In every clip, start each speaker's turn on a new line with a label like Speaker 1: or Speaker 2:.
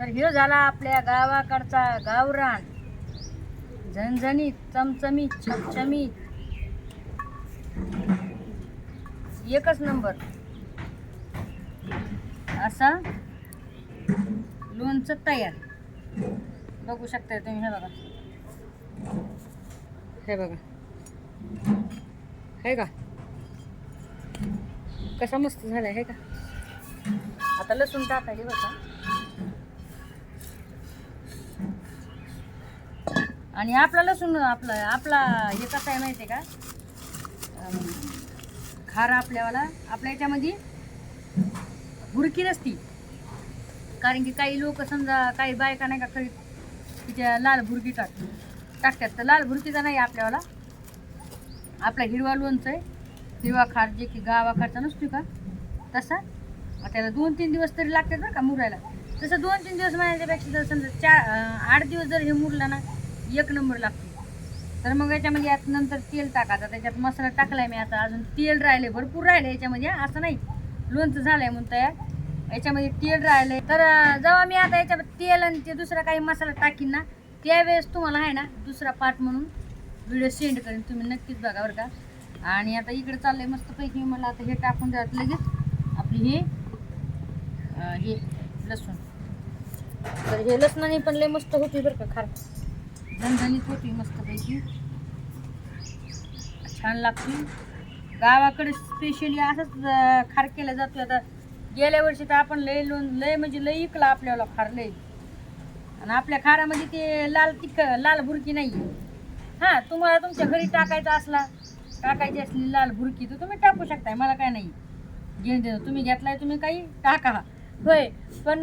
Speaker 1: तर हे झाला आपल्या गावाकडचा गावरान. झणझणीत चमचमीत छमछमीत एकच नंबर. असा लोणचं तयार. बघू शकताय तुम्ही हे बघा. हे बघा. हे का? कसा मस्त झाला आहे का? आता लसूण टाकायला बघा. आणि आपला लसूण आपला आपला हे कसं आहे माहिती आहे का? खार खारा आपल्यावाला. आपल्या याच्यामध्ये भुरकी नसती. कारण की काही लोक समजा काही बायका नाही का करीत तिच्या लाल भुरकी टाक टाकतात. तर लाल भुरकीचा नाही आपल्यावाला. आपला हिरवा लोणचं आहे. हिरवा खार जे की गावाकडचा नसतो का? तसा. त्याला दोन तीन दिवस तरी लागतात बरं का मुरायला. तसं दोन तीन दिवस म्हणायच्यापेक्षा जर समजा चार आठ दिवस जर हे मुरलं ना एक नंबर लागतो. तर मग याच्यामध्ये आता नंतर तेल टाकायचं. त्याच्यात मसाला टाकलाय मी आता. अजून तेल राहिले भरपूर राहिले याच्यामध्ये. असं नाही. लोणचं झालंय म्हणून तयार. याच्यामध्ये तेल राहिले. तर जेव्हा मी आता याच्यामध्ये तेल आणि ते दुसरा काही मसाला टाकीन ना त्यावेळेस तुम्हाला आहे ना दुसरा पार्ट म्हणून व्हिडिओ सेंड करेन. तुम्ही नक्कीच बघा बरं का. आणि आता इकडे चाललंय मस्तपैकी. मला आता हे टाकून द्यावं लगेच. आपली हे हे लसूण. तर हे लसणाने पण लय मस्त होती बरं का खार झणझणीत होती मस्तपैकी छान लागते. गावाकडे स्पेशली असंच खार केला जातो आता. गेल्या वर्षी तर आपण लय लोन लय म्हणजे लय इकला आपल्याला खार लय आणि आपल्या खारामध्ये ते लाल तिख लाल भुरकी नाही. हां तुम्हाला तुमच्या घरी टाकायचा असला टाकायची असली लाल भुरकी तर तुम्ही टाकू शकताय मला काय नाही. घेऊन तुम्ही घेतलाय तुम्ही काही टाका. होय पण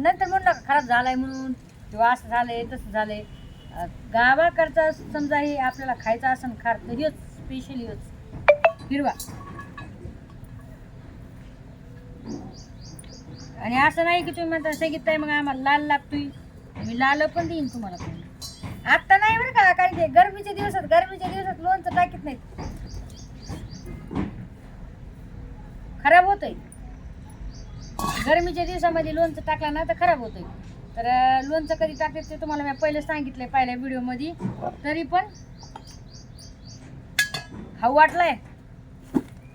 Speaker 1: नंतर म्हणलं खराब झालाय म्हणून. किंवा असं झालंय तसं झालंय. गावाकडचा समजा हे आपल्याला खायचं असेल खार तर हेच स्पेशली हेच. हिरवा. आणि असं नाही की तुम्ही म्हणता सांगितलंय मग आम्हाला लाल लागतोय. मी लाल पण देईन तुम्हाला पण. आत्ता नाही बरं का कारण ते गरमीच्या दिवसात गरमीच्या दिवसात लोणचं टाकीत नाहीत. खराब होतंय. गरमीच्या दिवसामध्ये लोणचं टाकला ना तर खराब होतंय. तर लोणचं कधी टाकतात ते तुम्हाला मी पहिले सांगितलंय पहिल्या व्हिडिओमध्ये. तरी पण खाऊ वाटलाय.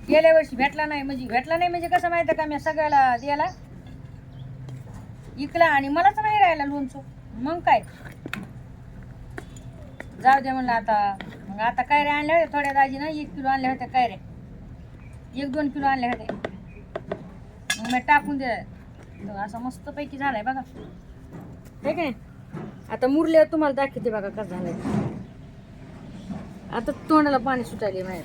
Speaker 1: गेल्या वर्षी भेटला नाही म्हणजे भेटला नाही म्हणजे कसं माहिती का मी सगळ्याला द्यायला? इकला आणि मलाच नाही राहिला लोणचं. मग काय? जाऊ दे म्हणलं आता. मग आता कायऱ्या आणल्या होत्या थोड्या दाजीनं. एक किलो आणल्या होत्या कायऱ्या एक दोन किलो आणल्या होत्या. मग मी टाकून दिलं. असं मस्तपैकी झालाय बघा. आहे काय आता मुरल्यावर तुम्हाला दाखवते बघा कसं झालंय. आता तोंडाला पाणी सुटायले बाहेर.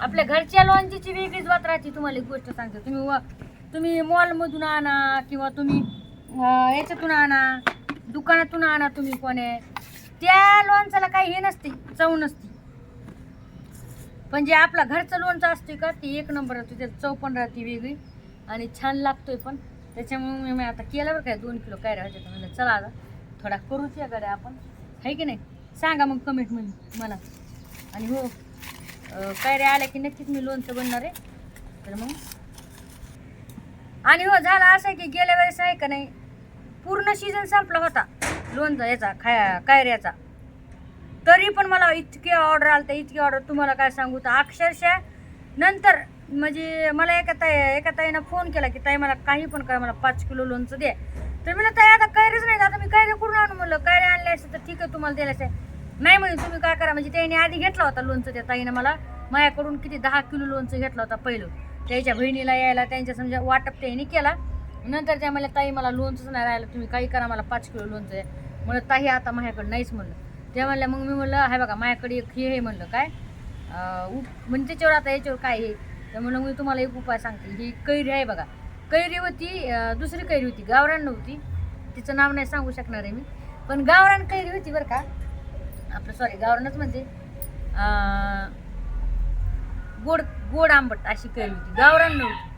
Speaker 1: आपल्या घरच्या लोणचीची वेगळीच बात राहते तुम्हाला एक गोष्ट सांगते. तुम्ही व तुम्ही मॉलमधून आणा किंवा तुम्ही याच्यातून आणा दुकानातून आणा तुम्ही कोणे. त्या लोणचाला काही हे नसते चव नसते. पण जे आपला घरचं लोणचं असते का ते एक नंबर असते त्यात चव पण राहते वेगळी. आणि छान लागतोय पण. त्याच्यामुळे मी आता केलं बरं काय दोन किलो काय राहायचं म्हणलं चला आता थोडा करूच या गड्या आपण. आहे की नाही? सांगा मग कमेंटमध्ये मला. आणि हो काय रे आल्या की नक्कीच मी लोणचं बनणार आहे. तर मग? आणि हो झालं असं की गेल्या वेळेस आहे का नाही पूर्ण सीझन संपला होता लोणचा याचा खाया कायऱ्याचा तरी पण मला इतके ऑर्डर आलते इतकी ऑर्डर तुम्हाला काय सांगू तर अक्षरशः नंतर म्हणजे मला एका ताई एका ताईनं फोन केला की ताई मला काही पण करा मला पाच किलो लोणचं द्या तर मी ताई आता कैरेच नाही आता मी कैरे कुठून आणू. म्हणलं कैरे आणले असते तर ठीक आहे तुम्हाला द्यायला आहे नाही म्हणजे तुम्ही काय करा म्हणजे त्याने आधी घेतला होता लोणचं त्या ताईनं मला. माझ्याकडून किती दहा किलो लोणचं घेतलं होता पहिलं. त्याच्या बहिणीला यायला त्यांच्या समजा वाटप त्याने केला. नंतर त्या मला ताई मला लोणचंच नाही राहिलं तुम्ही काही करा मला पाच किलो लोणचं द्या. म्हणलं ताई आता माझ्याकडे नाहीच. म्हणलं. त्या म्हणल्या मग मी म्हणलं हाय बघा माझ्याकडे एक हे म्हणलं काय? म्हणजे त्याच्यावर आता याच्यावर काय हे तर मी तुम्हाला एक उपाय सांगते. ही कैरी आहे बघा. कैरी होती दुसरी कैरी होती गावरान नव्हती. तिचं नाव नाही सांगू शकणार आहे मी. पण गावरान कैरी होती बरं का. आपलं सॉरी गावरानच म्हणजे गोड गोड आंबट अशी कैरी होती. गावरान नव्हती.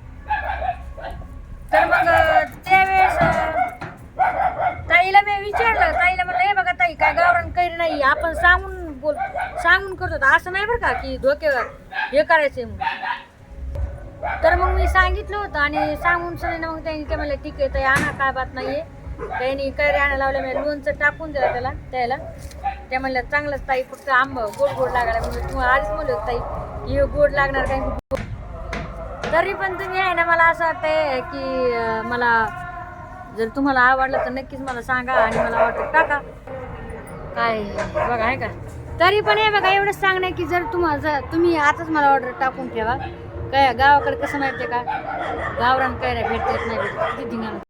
Speaker 1: तर मग त्यावेळेस ताईला मी विचारलं. ताईला म्हणलं हे बघा ताई काय गावरान कैरी नाही. आपण सांगून बोल सांगून करतो. असं नाही बरं का की डोक्यावर हे करायचंय म्हणून. तर मग मी सांगितलं होतं आणि सांगून सगळं मग त्यांनी ते म्हणलं ठीक आहे ताई आणा काय बात नाही आहे त्यांनी कैरी आणा लावल्या मी लोणचं टाकून दिलं त्याला त्याला. त्या म्हणलं चांगलंच ताई फक्त आंब गोड गोड लागायला म्हणजे तुम्हाला आधीच म्हणलं होतं ताई हे गोड लागणार काही तरी पण तुम्ही आहे ना मला असं वाटतंय की मला जर तुम्हाला आवडलं तर नक्कीच मला सांगा आणि मला वाटतं टाका. काय बघा आहे का? तरी पण हे बघा एवढंच सांगणं आहे की जर तुम्हाला जर तुम्ही आताच मला ऑर्डर टाकून ठेवा. काय गावाकडे कसं माहिती आहे का? गावरान काय भेटत नाही. भेटत किती धिंगाणा